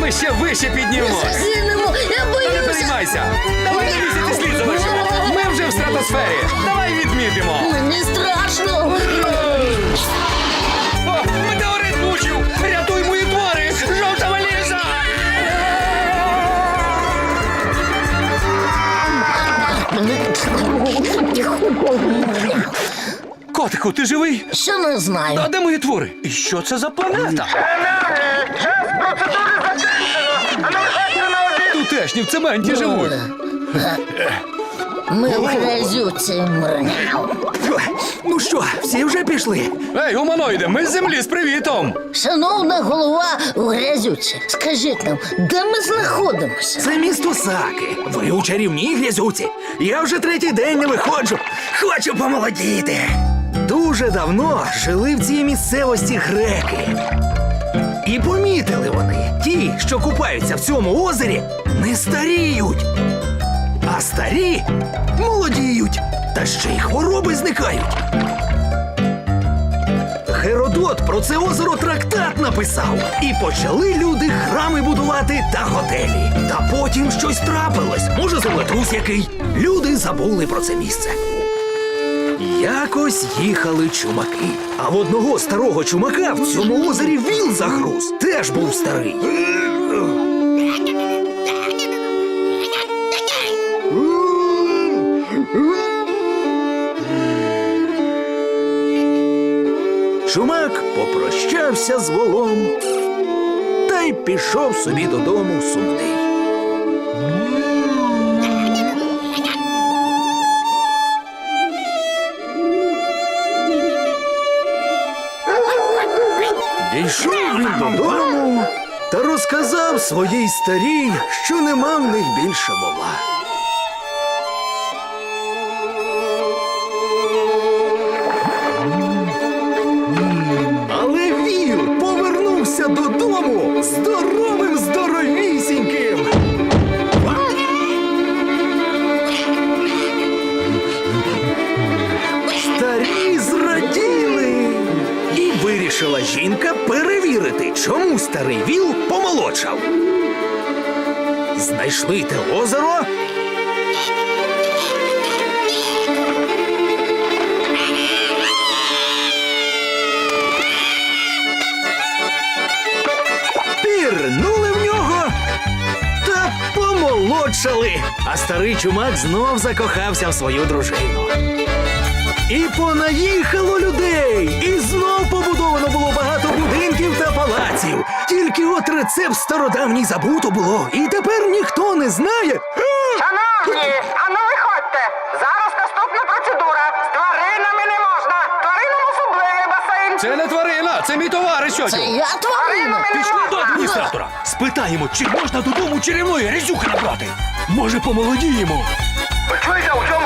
Ми ще вище піднімемось. Загинемо, я Та не боюся. переймайся. Давай на місяці слід залишимо. Ми вже в стратосфері. Давай відмітимо. Мені страшно. О, метеорит влучив! Рятуй мої твори! Жовта валіза! Котику, ти живий? Що не знаю. А де мої твори? І що це за планета? Тутешні в цементі живуть. Ми в грязюці мрняв. Ну що, всі вже пішли? Ей, гуманоїде, ми з землі з привітом! Шановна голова в грязюці, скажіть нам, де ми знаходимося? Це місто Саки. Ви у чарівній грязюці. Я вже третій день не виходжу. Хочу помолодіти. Дуже давно жили в цій місцевості греки. І помітили вони, ті, що купаються в цьому озері, не старіють. А старі молодіють, та ще й хвороби зникають. Геродот про це озеро трактат написав. І почали люди храми будувати та готелі. Та потім щось трапилось. Може, землетрус який. Люди забули про це місце. Якось їхали чумаки. А в одного старого чумака в цьому озері віл загруз. Теж був старий. Чумак попрощався з волом та й пішов собі додому сумний. Дійшов він додому та розказав своїй старій, що нема в них більше вола. Вирішила жінка перевірити, чому старий віл помолодшав. Знайшли те озеро. Пірнули в нього та помолодшали. А старий чумак знов закохався в свою дружину. І понаїхало людей, і От рецепт стародавній забуто було, і тепер ніхто не знає. Шановні, а ну виходьте. Зараз наступна процедура. З тваринами не можна. Тваринам особливий басейн. Це не тварина, це мій товариш, Це я тварина. Пішли до адміністратора. Спитаємо, чи можна додому чарівної різюхи набрати. Може, помолодіємо. Чуєте, у цьому